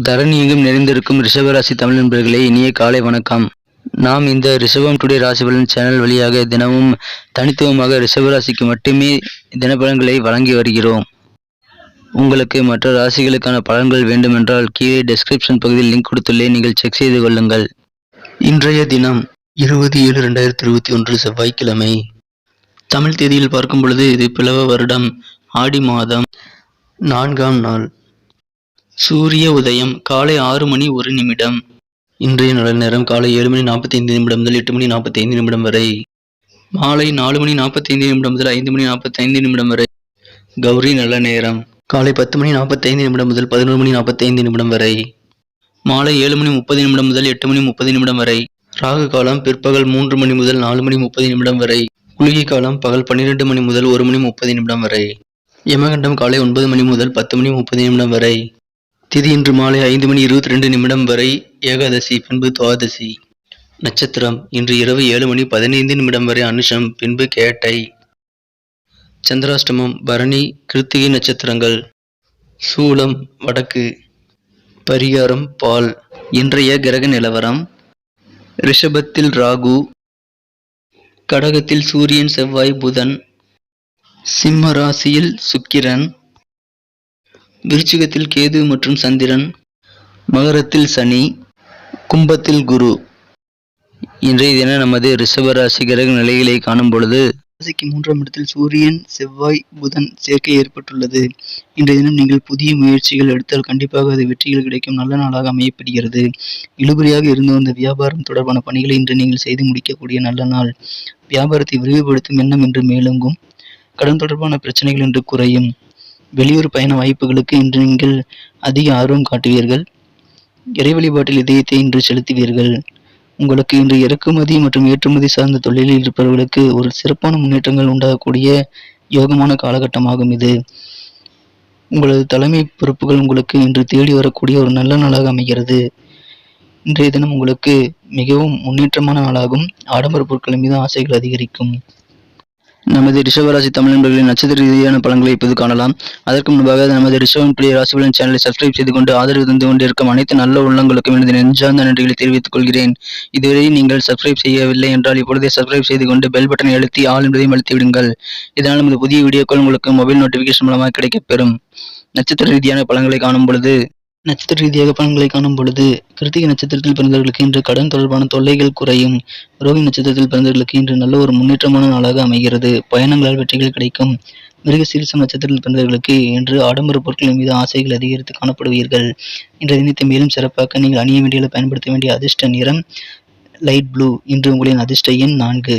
தரணி எங்கும் நிறைந்திருக்கும் ரிஷபராசி தமிழ் நண்பர்களே இனிய காலை வணக்கம். நாம் இந்த ரிஷபம் டுடே ராசி பலன் சேனல் வழியாக தினமும் தனித்துவமாக ரிஷபராசிக்கு மட்டுமே தினப்பலன்களை வழங்கி வருகிறோம். உங்களுக்கு மற்ற ராசிகளுக்கான பலன்கள் வேண்டுமென்றால் கீழே டெஸ்கிரிப்ஷன் பகுதியில் லிங்க் கொடுத்துள்ளே நீங்கள் செக் செய்து கொள்ளுங்கள். இன்றைய தினம் இருபது ஏழு ரெண்டாயிரத்தி இருபத்தி ஒன்று செவ்வாய்க்கிழமை. தமிழ் தேதியில் பார்க்கும் பொழுது இது பிளவ வருடம் ஆடி மாதம் நான்காம் நாள். சூரிய உதயம் காலை ஆறு மணி ஒரு நிமிடம். இன்றைய நல்ல நேரம் காலை ஏழு மணி நாற்பத்தி ஐந்து நிமிடம் முதல் எட்டு மணி நாற்பத்தி ஐந்து நிமிடம் வரை. மாலை நாலு மணி நாற்பத்தி ஐந்து நிமிடம் முதல் ஐந்து மணி நாற்பத்தி ஐந்து நிமிடம் வரை. கௌரி நல்ல நேரம். காலை பத்து மணி நாற்பத்தி ஐந்து நிமிடம் முதல் பதினோரு மணி நாற்பத்தி ஐந்து நிமிடம் வரை. மாலை ஏழு மணி முப்பது நிமிடம் முதல் எட்டு மணி முப்பது நிமிடம் வரை. ராகு காலம் பிற்பகல் மூன்று மணி முதல் நாலு மணி முப்பது நிமிடம் வரை. குளிகை காலம் பகல் பன்னிரெண்டு மணி முதல் ஒரு மணி முப்பது நிமிடம் வரை. யமகண்டம் காலை ஒன்பது மணி முதல் பத்து மணி முப்பது நிமிடம் வரை. திதி இன்று மாலை ஐந்து மணி இருபத்தி ரெண்டு நிமிடம் வரை ஏகாதசி பின்பு துவாதசி. நட்சத்திரம் இன்று இரவு ஏழு மணி பதினைந்து நிமிடம் வரை அனுஷம் பின்பு கேட்டை. சந்திராஷ்டமம் பரணி கிருத்திகை நட்சத்திரங்கள். சூலம் வடக்கு. பரிகாரம் பால். இன்றைய கிரக நிலவரம் ரிஷபத்தில் ராகு. கடகத்தில் சூரியன் செவ்வாய் புதன். சிம்ம ராசியில் சுக்கிரன். விருச்சிகத்தில் கேது மற்றும் சந்திரன் மகரத்தில் சனி கும்பத்தில் குரு. இன்றைய தினம் நமது ரிஷபராசி கிரக நிலைகளை காணும் பொழுது ராசிக்கு மூன்றாம் இடத்தில் சூரியன் செவ்வாய் புதன் சேர்க்கை ஏற்பட்டுள்ளது. இன்றைய தினம் நீங்கள் புதிய முயற்சிகள் எடுத்தால் கண்டிப்பாக அது வெற்றிகள் கிடைக்கும். நல்ல நாளாக அமையப்படுகிறது. இழுபறியாக இருந்து வந்த வியாபாரம் தொடர்பான பணிகளை இன்று நீங்கள் செய்து முடிக்கக்கூடிய நல்ல நாள். வியாபாரத்தை விரிவுபடுத்தும் எண்ணம் என்று மேலோங்கும். கடன் தொடர்பான பிரச்சனைகள் என்று குறையும். வெளியூர் பயண வாய்ப்புகளுக்கு இன்று நீங்கள் அதிக ஆர்வம் காட்டுவீர்கள். இறை வழிபாட்டில் இதயத்தை இன்று செலுத்துவீர்கள். உங்களுக்கு இன்று இறக்குமதி மற்றும் ஏற்றுமதி சார்ந்த தொழிலில் இருப்பவர்களுக்கு ஒரு சிறப்பான முன்னேற்றங்கள் உண்டாகக்கூடிய யோகமான காலகட்டமாகும் இது. உங்களது தலைமை பொறுப்புகள் உங்களுக்கு இன்று தேடி வரக்கூடிய ஒரு நல்ல நாளாக அமைகிறது. இன்றைய தினம் உங்களுக்கு மிகவும் முன்னேற்றமான நாளாகும். ஆடம்பர பொருட்களின் மீது ஆசைகள் அதிகரிக்கும். நமது ரிஷபராசி தமிழ் நண்பர்களின் நட்சத்திர ரீதியான பலன்களை இப்போது காணலாம். அதற்கு முன்பாக நமது ரிஷபம் பிள்ளை ராசிபலன் சேனலை சப்ஸ்கிரைப் செய்து கொண்டு ஆதரவு தந்து கொண்டிருக்கும் அனைத்து நல்ல உள்ளங்களுக்கும் எனது நெஞ்சார்ந்த நன்றிகளை தெரிவித்துக் கொள்கிறேன். இதுவரை நீங்கள் சப்ஸ்கிரைப் செய்யவில்லை என்றால் இப்பொழுதே சப்ஸ்கிரைப் செய்து கொண்டு பெல் பட்டனை அழுத்தி ஆள் என்பதையும் அழுத்தி விடுங்கள். இதனால் நமது புதிய வீடியோக்கள் உங்களுக்கு மொபைல் நோட்டிபிகேஷன் மூலமாக கிடைக்கப்பெறும் நட்சத்திர ரீதியான பலன்களை காணும் பொழுது நட்சத்திர ரீதியாக பலன்களை காணும் பொழுது கிருத்திகை நட்சத்திரத்தில் பிறந்தவர்களுக்கு இன்று கடன் தொடர்பான தொல்லைகள் குறையும். ரோகி நட்சத்திரத்தில் பிறந்தவர்களுக்கு இன்று நல்ல ஒரு முன்னேற்றமான நாளாக அமைகிறது. பயணங்களால் வெற்றிகள் கிடைக்கும். மிருக சீரிசம் நட்சத்திரத்தில் பிறந்தவர்களுக்கு இன்று ஆடம்பர பொருட்களின் மீது ஆசைகள் அதிகரித்து காணப்படுவீர்கள். இன்றைய தினத்தை மேலும் சிறப்பாக நீங்கள் அணிய வேண்டிய பயன்படுத்த வேண்டிய அதிர்ஷ்ட நிறம் லைட் ப்ளூ. இன்று உங்களின் அதிர்ஷ்ட எண் நான்கு.